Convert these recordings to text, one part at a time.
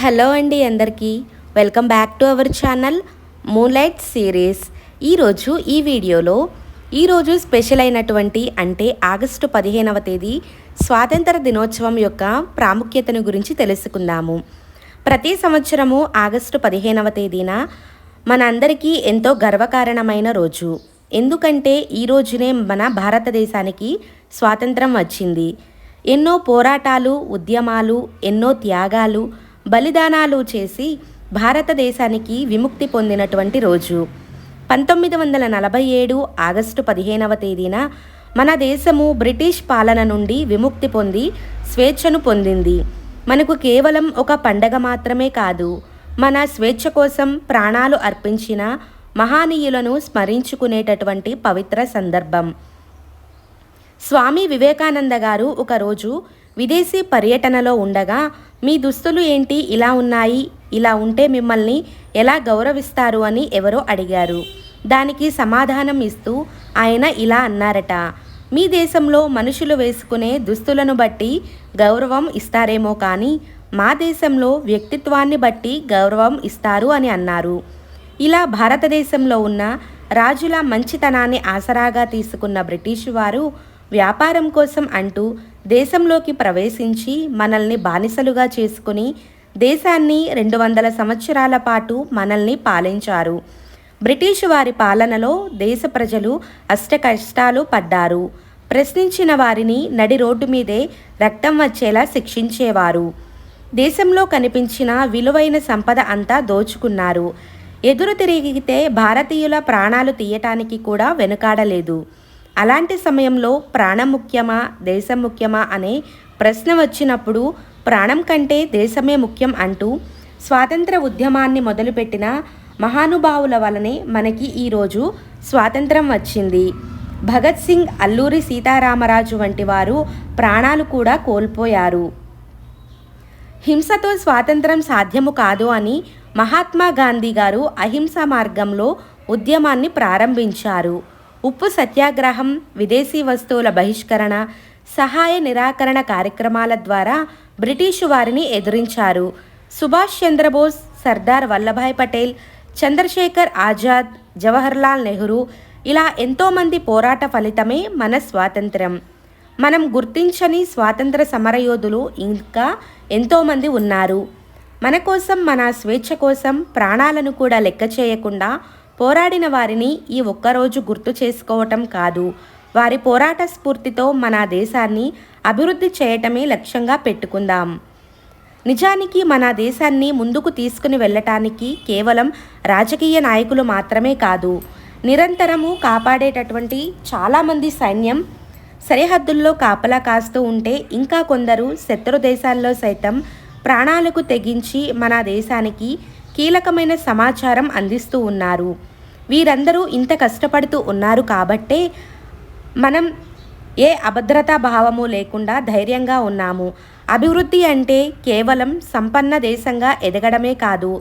Hello అండి అందరికీ. Welcome back to our channel మూలైట్ series ఈరోజు ఈ వీడియోలో ఈరోజు స్పెషల్ అయినటువంటి అంటే ఆగస్టు పదిహేనవ తేదీ స్వాతంత్ర దినోత్సవం యొక్క ప్రాముఖ్యతను గురించి తెలుసుకుందాము. ప్రతి సంవత్సరము ఆగస్టు పదిహేనవ తేదీన మనందరికీ ఎంతో గర్వకారణమైన రోజు. ఎందుకంటే ఈ రోజునే మన భారతదేశానికి స్వాతంత్రం వచ్చింది. ఎన్నో పోరాటాలు ఉద్యమాలు ఎన్నో త్యాగాలు బలిదానాలు చేసి భారతదేశానికి విముక్తి పొందినటువంటి రోజు. పంతొమ్మిది వందల నలభై ఏడు ఆగస్టు పదిహేనవ తేదీన మన దేశము బ్రిటిష్ పాలన నుండి విముక్తి పొంది స్వేచ్ఛను పొందింది. మనకు కేవలం ఒక పండగ మాత్రమే కాదు మన స్వేచ్ఛ కోసం ప్రాణాలు అర్పించిన మహానీయులను స్మరించుకునేటటువంటి పవిత్ర సందర్భం. స్వామి వివేకానంద గారు ఒకరోజు విదేశీ పర్యటనలో ఉండగా మీ దుస్తులు ఏంటి? ఇలా ఉన్నాయి. ఇలా ఉంటే మిమ్మల్ని ఎలా గౌరవిస్తారు? అని ఎవరో అడిగారు. దానికి సమాధానం ఇస్తూ ఆయన ఇలా అన్నారట. మీ దేశంలో మనుషులు వేసుకునే దుస్తులను బట్టి గౌరవం ఇస్తారేమో కానీ మా దేశంలో వ్యక్తిత్వాన్ని బట్టి గౌరవం ఇస్తారు అని అన్నారు. ఇలా భారతదేశంలో ఉన్న రాజుల మంచితనాన్ని ఆసరాగా తీసుకున్న బ్రిటిష్ వారు వ్యాపారం కోసం అంటూ దేశంలోకి ప్రవేశించి మనల్ని బానిసలుగా చేసుకుని దేశాన్ని రెండు వందల సంవత్సరాల పాటు మనల్ని పాలించారు. బ్రిటిష్ వారి పాలనలో దేశ ప్రజలు అష్ట కష్టాలు పడ్డారు. ప్రశ్నించిన వారిని నడి రోడ్డు మీదే రక్తం వచ్చేలా శిక్షించేవారు. దేశంలో కనిపించిన విలువైన సంపద అంతా దోచుకున్నారు. ఎదురు తిరిగితే భారతీయుల ప్రాణాలు తీయటానికి కూడా వెనుకాడలేదు. అలాంటి సమయంలో ప్రాణం ముఖ్యమా దేశం ముఖ్యమా అనే ప్రశ్న వచ్చినప్పుడు ప్రాణం కంటే దేశమే ముఖ్యం అంటూ స్వాతంత్ర ఉద్యమాన్ని మొదలుపెట్టిన మహానుభావుల వలనే మనకి ఈరోజు స్వాతంత్రం వచ్చింది. భగత్ సింగ్ అల్లూరి సీతారామరాజు వంటి వారు ప్రాణాలు కూడా కోల్పోయారు. హింసతో స్వాతంత్రం సాధ్యము కాదు అని మహాత్మా గాంధీ గారు అహింస మార్గంలో ఉద్యమాన్ని ప్రారంభించారు. ఉప్పు సత్యాగ్రహం విదేశీ వస్తువుల బహిష్కరణ సహాయ నిరాకరణ కార్యక్రమాల ద్వారా బ్రిటిషు వారిని ఎదిరించారు. సుభాష్ చంద్రబోస్ సర్దార్ వల్లభాయ్ పటేల్ చంద్రశేఖర్ ఆజాద్ జవహర్లాల్ నెహ్రూ ఇలా ఎంతోమంది పోరాట ఫలితమే మన స్వాతంత్రం మనం గుర్తించని స్వాతంత్ర సమరయోధులు ఇంకా ఎంతోమంది ఉన్నారు. మన కోసం మన స్వేచ్ఛ కోసం ప్రాణాలను కూడా లెక్క చేయకుండా పోరాడిన వారిని ఈ ఒక్కరోజు గుర్తు చేసుకోవటం కాదు. వారి పోరాట స్ఫూర్తితో మన దేశాన్ని అభివృద్ధి చేయటమే లక్ష్యంగా పెట్టుకుందాం. నిజానికి మన దేశాన్ని ముందుకు తీసుకుని వెళ్ళటానికి కేవలం రాజకీయ నాయకులు మాత్రమే కాదు నిరంతరము కాపాడేటటువంటి చాలామంది సైన్యం సరిహద్దుల్లో కాపలా కాస్తూ ఉంటే ఇంకా కొందరు శత్రు దేశాల్లో సైతం ప్రాణాలకు తెగించి మన దేశానికి కీలకమైన సమాచారం అందిస్తూ ఉన్నారు. వీరందరూ ఇంత కష్టపడుతూ ఉన్నారు కాబట్టే మనం ఏ అభద్రతా భావము లేకుండా ధైర్యంగా ఉన్నాము. అభివృద్ధి అంటే కేవలం సంపన్న దేశంగా ఎదగడమే కాదు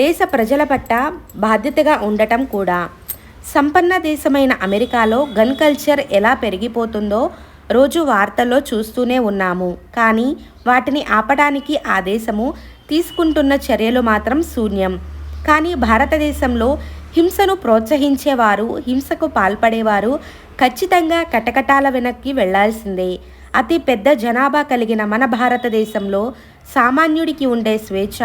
దేశ ప్రజల పట్ల బాధ్యతగా ఉండటం కూడా. సంపన్న దేశమైన అమెరికాలో గన్ కల్చర్ ఎలా పెరిగిపోతుందో రోజు వార్తల్లో చూస్తూనే ఉన్నాము. కానీ వాటిని ఆపడానికి ఆ దేశము తీసుకుంటున్న చర్యలు మాత్రం శూన్యం. కానీ భారతదేశంలో హింసను ప్రోత్సహించేవారు హింసకు పాల్పడేవారు ఖచ్చితంగా కటకటాల వెనక్కి వెళ్ళాల్సిందే. అతి పెద్ద జనాభా కలిగిన మన భారతదేశంలో సామాన్యుడికి ఉండే స్వేచ్ఛ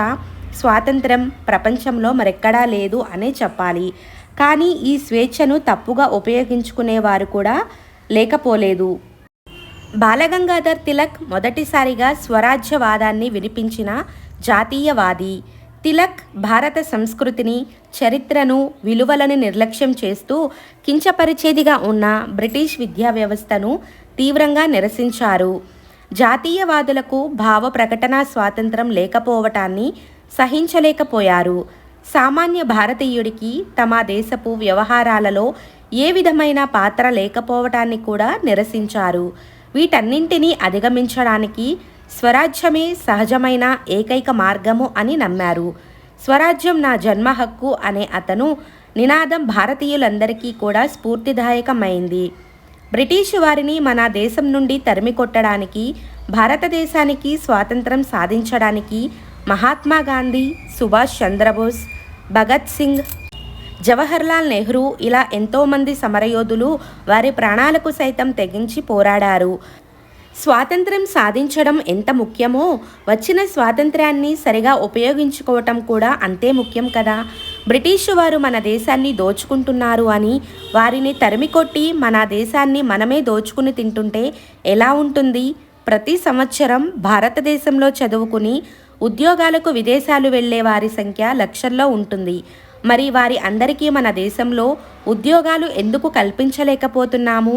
స్వాతంత్రం ప్రపంచంలో మరెక్కడా లేదు అనే చెప్పాలి. కానీ ఈ స్వేచ్ఛను తప్పుగా ఉపయోగించుకునేవారు కూడా లేకపోలేదు. బాలగంగాధర్ తిలక్ మొదటిసారిగా స్వరాజ్యవాదాన్ని వినిపించిన జాతీయవాది తిలక్ భారత సంస్కృతిని చరిత్రను విలువలను నిర్లక్ష్యం చేస్తూ కించపరిచేదిగా ఉన్న బ్రిటిష్ విద్యా వ్యవస్థను తీవ్రంగా నిరసించారు. జాతీయవాదులకు భావ ప్రకటన స్వాతంత్రం లేకపోవటాన్ని సహించలేకపోయారు. సామాన్య భారతీయుడికి తమ దేశపు వ్యవహారాలలో ఏ విధమైన పాత్ర లేకపోవటాన్ని కూడా నిరసించారు. వీటన్నింటినీ అధిగమించడానికి స్వరాజ్యమే సహజమైన ఏకైక మార్గము అని నమ్మారు. స్వరాజ్యం నా జన్మ హక్కు అనే అతను నినాదం భారతీయులందరికీ కూడా స్ఫూర్తిదాయకమైంది. బ్రిటిష్ వారిని మన దేశం నుండి తరిమి కొట్టడానికి భారతదేశానికి స్వాతంత్రం సాధించడానికి మహాత్మా గాంధీ సుభాష్ చంద్రబోస్ భగత్ సింగ్ జవహర్లాల్ నెహ్రూ ఇలా ఎంతోమంది సమరయోధులు వారి ప్రాణాలకు సైతం తెగించి పోరాడారు. స్వాతంత్రం సాధించడం ఎంత ముఖ్యమో వచ్చిన స్వాతంత్ర్యాన్ని సరిగా ఉపయోగించుకోవటం కూడా అంతే ముఖ్యం కదా. బ్రిటిషు వారు మన దేశాన్ని దోచుకుంటున్నారు అని వారిని తరిమికొట్టి మన దేశాన్ని మనమే దోచుకుని తింటుంటే ఎలా ఉంటుంది? ప్రతి సంవత్సరం భారతదేశంలో చదువుకుని ఉద్యోగాలకు విదేశాలు వెళ్ళే వారి సంఖ్య లక్షల్లో ఉంటుంది. మరి వారి అందరికీ మన దేశంలో ఉద్యోగాలు ఎందుకు కల్పించలేకపోతున్నాము?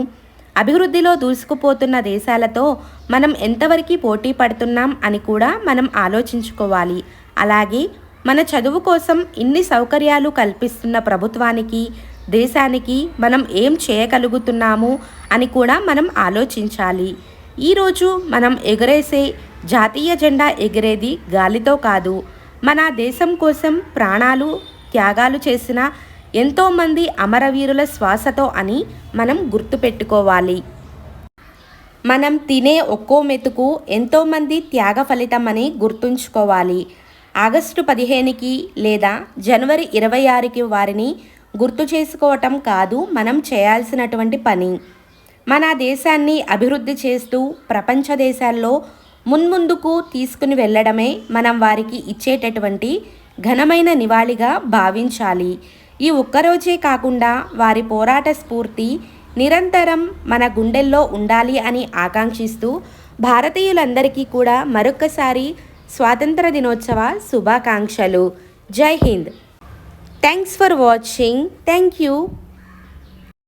అభివృద్ధిలో దూసుకుపోతున్న దేశాలతో మనం ఎంతవరకు పోటీ పడుతున్నాం అని కూడా మనం ఆలోచించుకోవాలి. అలాగే మన చదువు కోసం ఇన్ని సౌకర్యాలు కల్పిస్తున్న ప్రభుత్వానికి దేశానికి మనం ఏం చేయగలుగుతున్నాము అని కూడా మనం ఆలోచించాలి. ఈరోజు మనం ఎగరేసే జాతీయ జెండా ఎగిరేది గాలితో కాదు. మన దేశం కోసం ప్రాణాలు త్యాగాలు చేసిన ఎంతోమంది అమరవీరుల శ్వాసతో అని మనం గుర్తుపెట్టుకోవాలి. మనం తినే ఒక్కో మెతుకు ఎంతోమంది త్యాగ ఫలితమని గుర్తుంచుకోవాలి. ఆగస్టు పదిహేనుకి లేదా జనవరి ఇరవై ఆరుకి వారిని గుర్తు చేసుకోవటం కాదు మనం చేయాల్సినటువంటి పని. మన దేశాన్ని అభివృద్ధి చేస్తూ ప్రపంచ దేశాల్లో మున్ముందుకు తీసుకుని వెళ్ళడమే మనం వారికి ఇచ్చేటటువంటి ఘనమైన నివాళిగా భావించాలి. ఈ ఒక్కరోజే కాకుండా వారి పోరాట స్ఫూర్తి నిరంతరం మన గుండెల్లో ఉండాలి అని ఆకాంక్షిస్తూ భారతీయులందరికీ కూడా మరొక్కసారి స్వాతంత్ర దినోత్సవ శుభాకాంక్షలు. జై Hind. Thanks for watching thank you